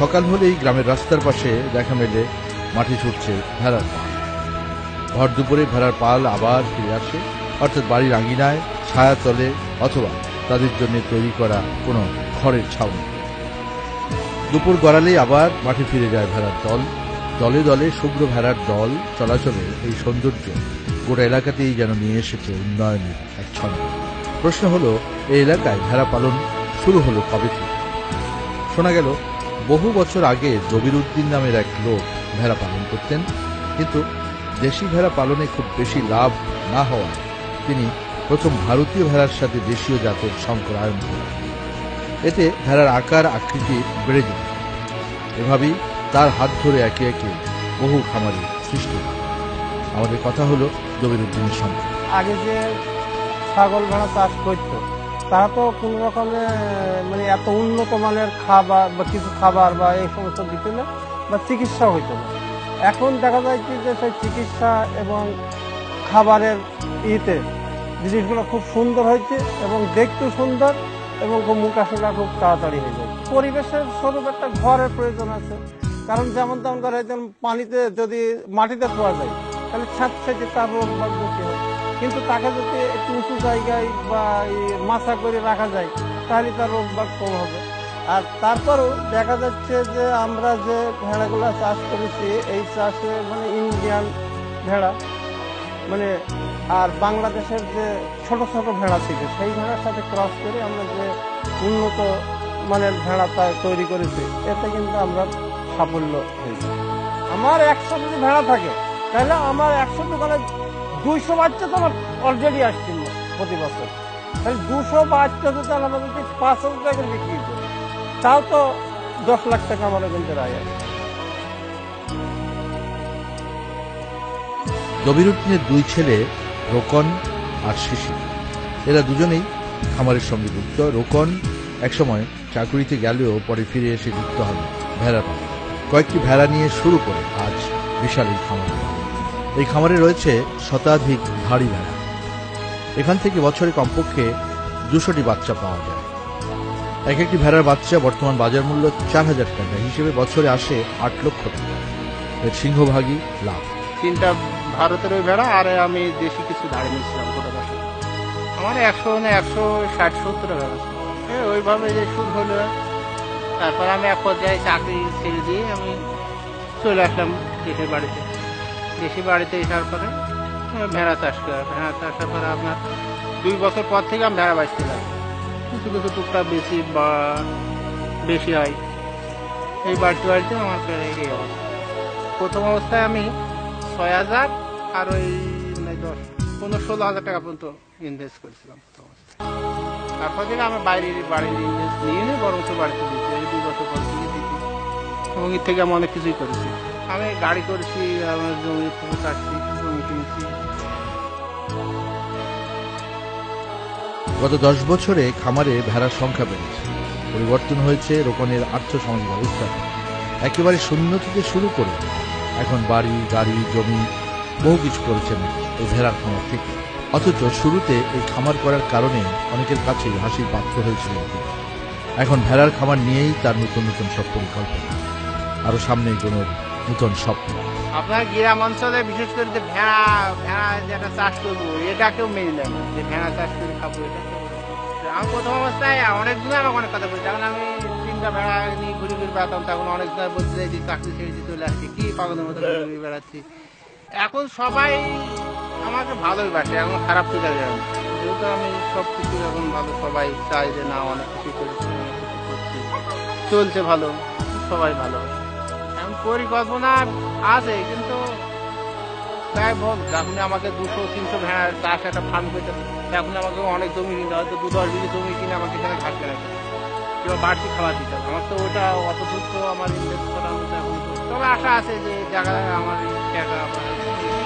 সকাল হলেই গ্রামের রাস্তার পাশে দেখা মেলে মাটি ছুটছে ভেড়ার পাল। ভর দুপুরে ভেড়ার পাল আবার ফিরে আসে, অর্থাৎ বাড়ির আঙ্গিনায় ছায়া তলে অথবা তাদের জন্য তৈরি করা কোনো খড়ের ছাউনি। দুপুর গড়ালেই আবার মাঠে ফিরে যায় ভেড়ার দল। দলে দলে শুভ্র ভেড়ার দল চলাচলে এই সৌন্দর্য গোটা এলাকাতেই যেন নিয়ে এসেছে উন্নয়নের এক ছন্দ। প্রশ্ন হলো, এই এলাকায় ভেড়া পালন শুরু হলো কবে থেকে? শোনা গেল বহু বছর আগে জবির উদ্দিন নামের এক লোক ভেড়া পালন করতেন, কিন্তু দেশি ভেড়া পালনে খুব বেশি লাভ না হওয়ায় তিনি প্রথম ভারতীয় ভেড়ার সাথে দেশীয় জাতের সংকরায়ন করেন। এতে ভেড়ার আকার, আকৃতি বেড়ে যেত এভাবেই তার হাত ধরে একে একে বহু খামারি সৃষ্টি আমাদের কথা হলো জবির উদ্দিনের সঙ্গে। আগে যে ছাগল ভেড়া চাষ করতো তারা তো কোনো রকমে মানে এত উন্নত মানের খাবার বা কিছু খাবার বা এই সমস্ত দিত না, বা চিকিৎসা হইতো না। এখন দেখা যায় কি যে সেই চিকিৎসা এবং খাবারের ইতে জিনিসগুলো খুব সুন্দর হয়েছে এবং দেখতেও সুন্দর এবং খুব মুখাশোকা খুব তাড়াতাড়ি হয়ে যায়। পরিবেশের স্বরূপ একটা ঘরের প্রয়োজন আছে। কারণ যেমন তেমন করে পানিতে যদি মাটিতে পাওয়া যায় তাহলে সাইডে তার রোগ বাগ বেশি হয় কিন্তু তাকে যদি একটু উঁচু জায়গায় বা মাছা করে রাখা যায়, তাহলে তার রোগ বাগ কম হবে। আর তারপরেও দেখা যাচ্ছে যে আমরা যে ভেড়াগুলো চাষ করেছি, এই চাষে মানে ইন্ডিয়ান ভেড়া মানে আর বাংলাদেশের যে ছোট ছোট ভেড়া ছিল, সেই ভেড়ার সাথে ক্রস করে আমরা যে উন্নত মানের ভেড়া তৈরি করেছি, এতে কিন্তু আমরা সাফল্য হয়েছি। আমার একশো যদি ভেড়া থাকে তাহলে আমার একশো দোকানে দুইশো বাচ্চা তো আমার অলরেডি আসছিল প্রতি বছর। তাহলে দুশো বাচ্চা যদি আমরা যদি পাঁচ হাজার টাকা বিক্রি করি তাও তো দশ লাখ টাকা আমার কিন্তু রায় আছে। জবির উদ্দিনের দুই ছেলে, রোকন আর শিশির। এরা দুজনেই খামারের সঙ্গে যুক্ত। রোকন একসময় চাকুরিতে গেলেও পরে ফিরে এসে যুক্ত হন ভেড়া কয়েকটি ভেড়া নিয়ে শুরু করে আজ বিশাল এই খামার। এই খামারে রয়েছে শতাধিক ভারী ভেড়া। এখান থেকে বছরে কমপক্ষে দুশোটি বাচ্চা পাওয়া যায়। এক একটি ভেড়ার বাচ্চা বর্তমান বাজার মূল্য চার হাজার টাকা হিসেবে বছরে আসে আট লক্ষ টাকা। এর সিংহভাগই লাভ তিনটা ভারতের ওই ভেড়া, আর আমি দেশি কিছু দাঁড়িয়ে নিয়েছিলাম গোটা আমার একশো মানে একশো ষাট সত্তর ভেড়া ওইভাবে যে শুরু হলো, তারপর আমি এক পর্যায়ে চাকরি ছেড়ে দিয়ে আমি চলে আসলাম দেশের বাড়িতে। দেশের বাড়িতে আসার পরে ভেড়া চাষ করা ভেড়া চাষের পরে আপনার দুই বছর পর থেকে আমি ভেড়া বাঁচতে লাগি কিছু কিছু টুকটাক বেশি বা বেশি হয় এই বাড়িতে বাড়িতে আমার এই অবস্থা প্রথম অবস্থায় আমি ছয় হাজার আর ওই মানে দশ পনেরো ষোলো হাজার টাকা পর্যন্ত ইনভেস্ট করেছিলাম প্রথম অবস্থায়। তারপর থেকে আমি বাইরের বাড়ির ইনভেস্ট নিয়ে বরঞ্চ বাড়িতে দিচ্ছি এই দুই বছর পর থেকে দিচ্ছি এবং এর থেকে আমি অনেক কিছুই করেছি। আমি গাড়ি করেছি, আমার জমি কাটছি জমি কিনেছি গত দশ বছরে খামারে ভেড়ার সংখ্যা বেড়েছে। পরিবর্তন হয়েছে রোপণের আর্থসামাজিক ব্যবস্থা একেবারে শূন্য থেকে শুরু করে এখন বাড়ি, গাড়ি, জমি, বহু কিছু করেছেন এই ভেড়ার খামার থেকে। অথচ শুরুতে এই খামার করার কারণে অনেকের কাছেই হাসির পাত্র হয়েছিল এখন ভেড়ার খামার নিয়েই তার নতুন নতুন সব পরিকল্পনা। আরও সামনে এগোনোর নতুন স্বপ্ন আপনার গ্রাম অঞ্চলে বিশেষ করে যে ভেড়া ভেড়া যেটা চাষ করব, এটা কেউ মেনে না, যে ভেড়া চাষ করে খাব এটা। আমি প্রথম অবস্থায় অনেক দিন আমাকে অনেক কথা বলছি যখন আমি তিনটা ভেড়া নিয়ে ঘুরে ঘুরে বেড়াতাম, তখন অনেক দিন বলতে যে চাকরি ছেড়ে দিয়ে চলে আসছি, কি পাগলের মতো ঘুরে বেড়াচ্ছি এখন সবাই আমাকে ভালোই বাসে এখন খারাপ তো না। যেহেতু আমি সব কিছু এখন ভালো, সবাই চাই যে না, অনেক কিছু করেছি চলছে ভালো, সবাই ভালো পরিকল্পনা আছে, কিন্তু তাই বল, এখন আমাকে দুশো, তিনশো ভেড়া চাষ একটা ফার্ম করতে এখন আমাকে অনেক জমি কিনতে হয়তো দু দশ বিঘি জমি কিনে আমাকে এখানে ঘাস কেনা কিংবা বাড়তি খাবার দিতে হবে। আমার তো ওটা অত দূর আমার ইনভেস্ট তো- তবে আশা আছে যে জায়গায় আমার টাকা আমার